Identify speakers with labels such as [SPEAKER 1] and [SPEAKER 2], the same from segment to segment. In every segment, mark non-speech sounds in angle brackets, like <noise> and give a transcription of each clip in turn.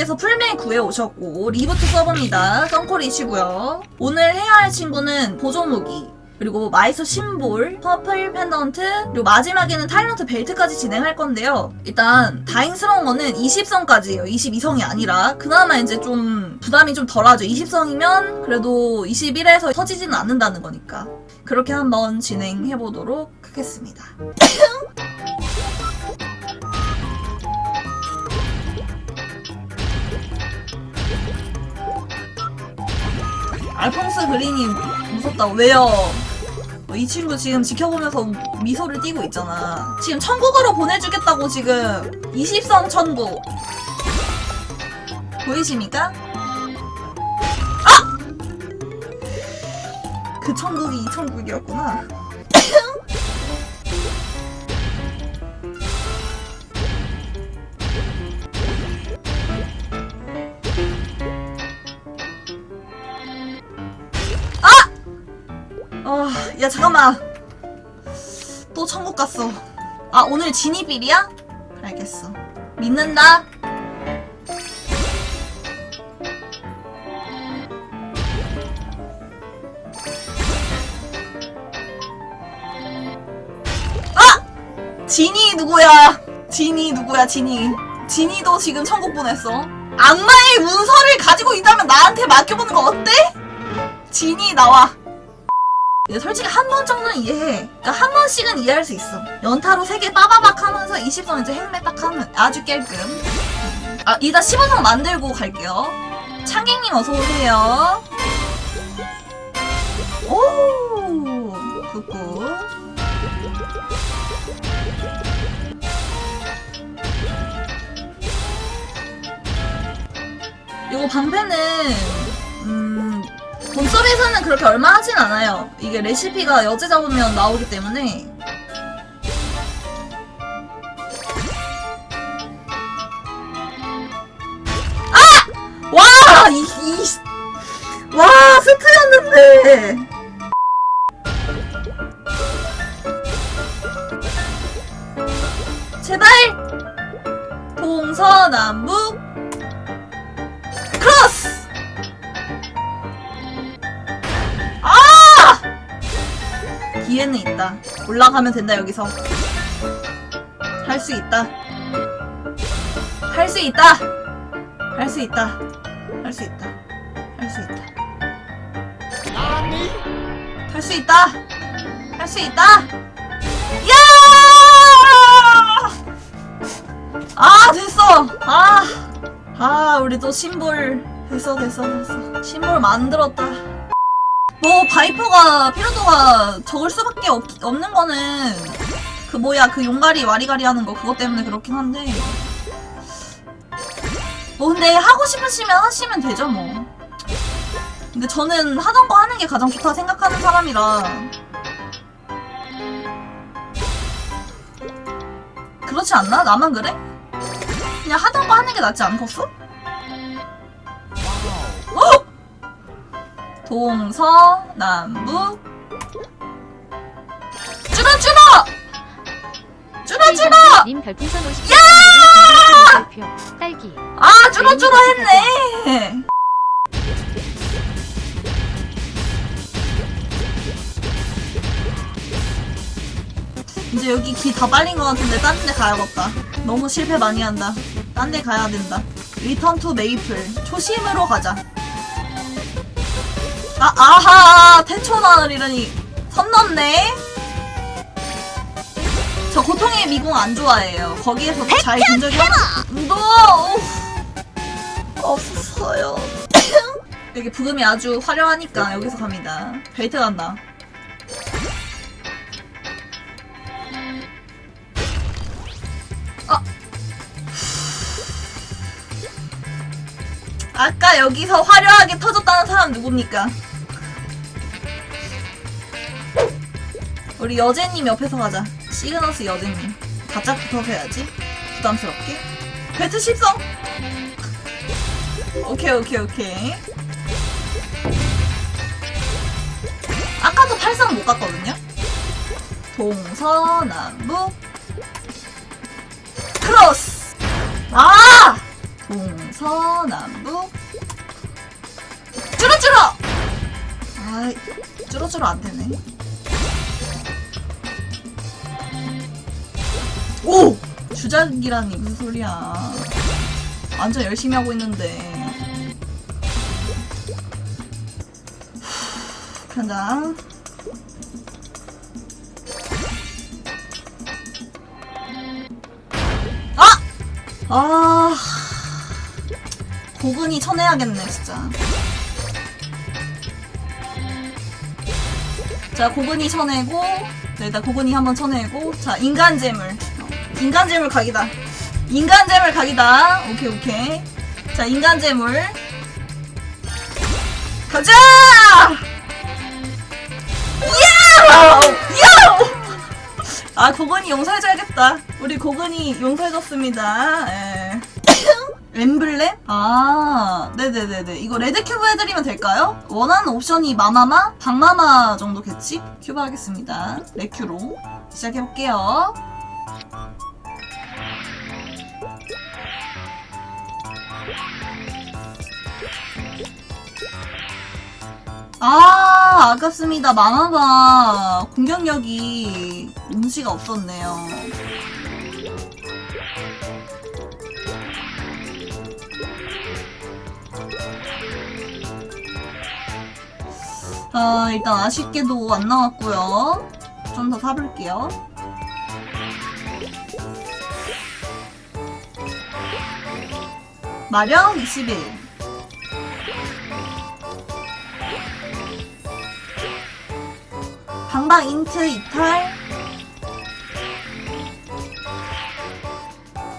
[SPEAKER 1] 님께서 풀메 구해 오셨고 리부트 서버입니다. 썬콜이시고요. 오늘 해야 할 친구는 보조무기 그리고 마이서 심볼, 퍼플 펜던트, 그리고 마지막에는 타일런트 벨트까지 진행할 건데요. 일단 다행스러운 거는 20성까지예요. 22성이 아니라 그나마 이제 좀 부담이 좀 덜하죠. 20성이면 그래도 21에서 터지지는 않는다는 거니까 그렇게 한번 진행해 보도록 하겠습니다. <laughs> 알퐁스 그린이 무섭다고 왜요? 어, 이 친구 지금 지켜보면서 미소를 띠고 있잖아. 지금 천국으로 보내주겠다고 지금 20성 천국 보이십니까? 아! 그 천국이 이 천국이었구나. 야 잠깐만. 또 천국 갔어. 아 오늘 진입일이야? 알겠어. 믿는다. 아! 진이 누구야? 진이 누구야? 진이. 진이도 지금 천국 보냈어. 악마의 문서를 가지고 있다면 나한테 맡겨보는 거 어때? 진이 나와. 솔직히 한 번 정도는 이해해. 그러니까 한 번씩은 이해할 수 있어. 연타로 세개 빠바박 하면서 20선 이제 행매 딱 하면 아주 깔끔. 아, 이따 15성 만들고 갈게요. 창객님 어서오세요. 오, 굿굿. 이거 방패는, 음, 본섭에서는 그렇게 얼마 하진 않아요. 이게 레시피가 여제 잡으면 나오기 때문에. 아! 와! 이, 이, 와, 스트였는데. 제발! 동서남북 기회는 있다. 올라가면 된다, 여기서. 할 수 있다. 할 수 있다! 할 수 있다. 할 수 있다. 할 수 있다. 할 수 있다! 할 수 있다! 야! 아, 됐어! 아! 아, 우리 또 심볼. 됐어, 됐어, 됐어. 심볼 만들었다. 뭐 바이퍼가 피로도가 적을 수밖에 없, 없는 거는 그 뭐야 그 용가리 와리가리 하는 거 그것 때문에 그렇긴 한데 뭐 근데 하고 싶으시면 하시면 되죠 뭐 근데 저는 하던 거 하는 게 가장 좋다 생각하는 사람이라 그렇지 않나? 나만 그래? 그냥 하던 거 하는 게 낫지 않겠어? 동서남북. 줄어
[SPEAKER 2] 님 별풍선 50.
[SPEAKER 1] 야!
[SPEAKER 2] 딸기.
[SPEAKER 1] 아 줄어 줄어 했네. 이제 여기 기 다 빨린 것 같은데 딴데 가야겠다. 너무 실패 많이 한다. 딴 데 가야 된다. 리턴 투 메이플 초심으로 가자 아 아하 태초나을 이러니 선 넘네 저 고통의 미궁 안 좋아해요. 거기에서 잘본 적이 너 없어요. <coughs> 여기 부금이 아주 화려하니까 여기서 갑니다. 벨트 간다. 아. 아까 여기서 화려하게 터졌다는 사람 누굽니까? 우리 여제님 옆에서 가자. 시그너스 여제님. 바짝 붙어서 해야지. 부담스럽게. 배트 10성! 오케이, 오케이, 오케이. 아까도 8성 못 갔거든요? 동서남북 크로스! 아! 동서 서남북 쭈루쭈루 아 쭈루쭈루 안 되네 오! 주작이라니 무슨 소리야? 완전 열심히 하고 있는데. 간다. 아! 아! 고근이 쳐내야겠네 진짜. 자 고근이 쳐내고 네, 일단 고근이 한번 쳐내고 자 인간 재물. 어, 인간 재물 각이다 인간 재물 각이다 오케이 오케이 자 인간 재물 가자 야! 야! 아 고근이 용서해줘야겠다 우리 고근이 용서해줬습니다 예. <coughs> 엠블렘? 아, 네네네네. 이거 레드 큐브 해드리면 될까요? 원하는 옵션이 마마마? 박마마 정도겠지? 큐브 하겠습니다. 레큐로. 시작해볼게요. 아, 아깝습니다. 마마마 공격력이 운치가 없었네요. 아, 일단 아쉽게도 안 나왔고요. 좀 더 사볼게요. 마령 21. 방방 인트 이탈.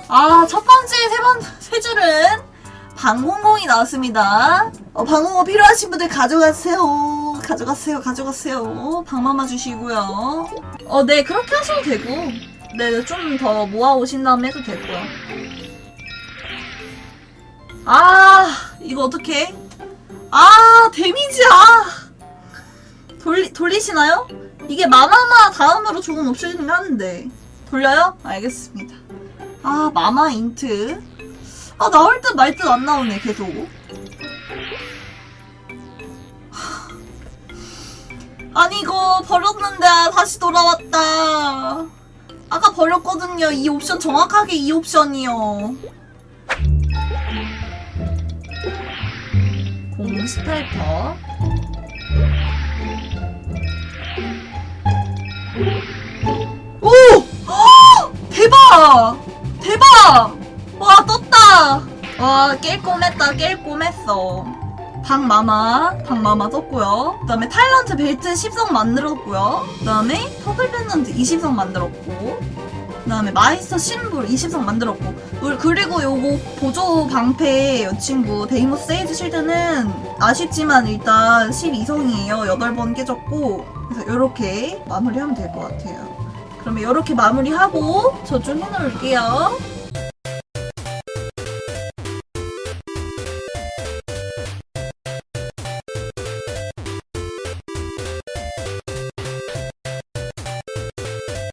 [SPEAKER 1] 아, 첫 번째, 세 번, <laughs> 세 줄은 방공공이 나왔습니다. 어, 방공공 필요하신 분들 가져가세요. 가져가세요. 가져가세요. 방마마 주시고요. 어, 네, 그렇게 하셔도 되고. 네, 좀 더 모아 오신 다음에 해도 되고요. 아, 이거 어떡해? 아, 데미지, 아! 돌리, 돌리시나요? 이게 마마마 다음으로 좋은 옵션이긴 한데. 돌려요? 알겠습니다. 아, 마마 인트. 아, 나올 듯 말 듯 안 나오네, 계속. 아니, 이거 버렸는데 다시 돌아왔다. 아까 버렸거든요. 이 옵션 정확하게 이 옵션이요. 공 스타이퍼. 대박! 와 떴다! 와 깰 꼼했다 깰 꼼했어. 박마마 박마마 떴고요. 그 다음에 타일런트 벨트 10성 만들었고요. 그 다음에 퍼플 펜던트 20성 만들었고 그 다음에 마이스터 심불 20성 만들었고. 울- 그리고 요거 보조 방패 여친구 데이모스 세이즈 실드는 아쉽지만 일단 12성이에요. 8번 깨졌고 그래서 요렇게 마무리하면 될 것 같아요 그러면 이렇게 마무리하고 저좀 해놓을게요